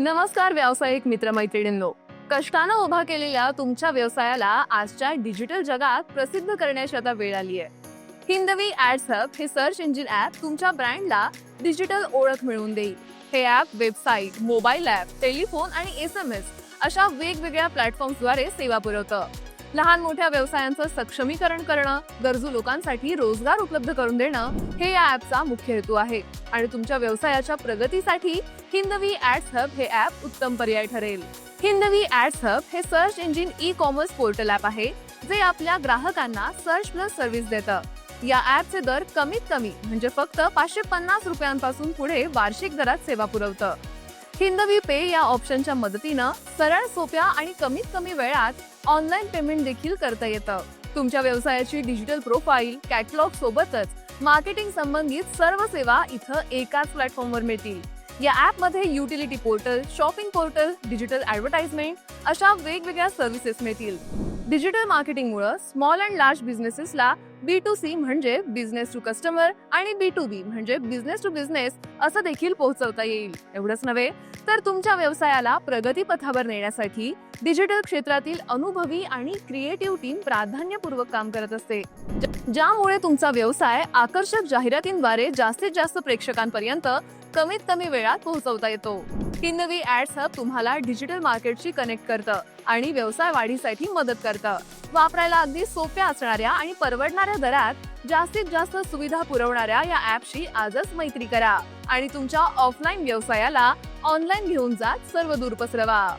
नमस्कार व्यावसायिक मित्रमैत्रिणींनो. कष्टानं उभा केलेल्या तुमच्या व्यवसायाला आजच्या डिजिटल जगात प्रसिद्ध करण्याची आता वेळ आली आहे. हिंदवी ऍड्स हब हे सर्च इंजिन ऍप तुमच्या ब्रँडला डिजिटल ओळख मिळवून देईल. हे app website mobile app telephone आणि एस एम एस अशा वेगवेगळ्या प्लॅटफॉर्म्सद्वारे सेवा पुरवतं. लहान मोठ्या व्यवसायांचं सक्षमीकरण करणं गरजू लोकांसाठी रोजगार उपलब्ध करून देणं हे या ऍपचा मुख्य हेतू आहे. आणि तुमच्या व्यवसायाच्या प्रगतीसाठी हिंदवी ऍड्स हब हे ऍप उत्तम पर्याय ठरेल. हिंदवी ऍड्स हब हे search engine e commerce portal app आहे जे आपल्या ग्राहकांना सर्च प्लस सर्व्हिस देतं. या ऍपचे दर कमीत कमी म्हणजे फक्त पाचशे पन्नास रुपयांपासून पुढे वार्षिक दरात सेवा पुरवतं. हिंदवी पे या ऑप्शनच्या मदतीनं सरळ सोप्या आणि कमीत कमी वेळात ऑनलाईन पेमेंट देखील करता येतं. तुमच्या व्यवसायाची डिजिटल प्रोफाईल कॅटलॉग सोबतच मार्केटिंग संबंधित सर्व सेवा इथं एकाच प्लॅटफॉर्मवर मिळतील. या ॲपमध्ये utility portal shopping portal digital advertisement अशा वेगवेगळ्या सर्व्हिसेस मिळतील. डिजिटल मार्केटिंगमुळे स्मॉल अँड लार्ज बिझनेसेसला बी टू सी म्हणजे बिझनेस टू कस्टमर आणि बी टू बी म्हणजे बिझनेस टू बिझनेस असं देखील पोहोचवता येईल. एवढंच नव्हे तर तुमच्या व्यवसायाला प्रगतीपथावर नेण्यासाठी डिजिटल क्षेत्रातील अनुभवी आणि क्रिएटिव्ह टीम प्राधान्यपूर्वक काम करत असते. ज्यामुळे तुमचा व्यवसाय आकर्षक जाहिरातींद्वारे जास्तीत जास्त प्रेक्षकांपर्यंत कमीत कमी वेळात पोहोचवता येतो. हिंदवी ऍड्स हब तुम्हाला डिजिटल मार्केटशी कनेक्ट करतं आणि व्यवसाय वाढीसाठी मदत करतं. वापरायला अगदी सोप्या असणाऱ्या आणि परवडणाऱ्या दरात जास्तीत जास्त सुविधा पुरवणाऱ्या या ऍपशी आजच मैत्री करा आणि तुमच्या ऑफलाईन व्यवसायाला ऑनलाईन घेऊन जात सर्व दूर पसरवा.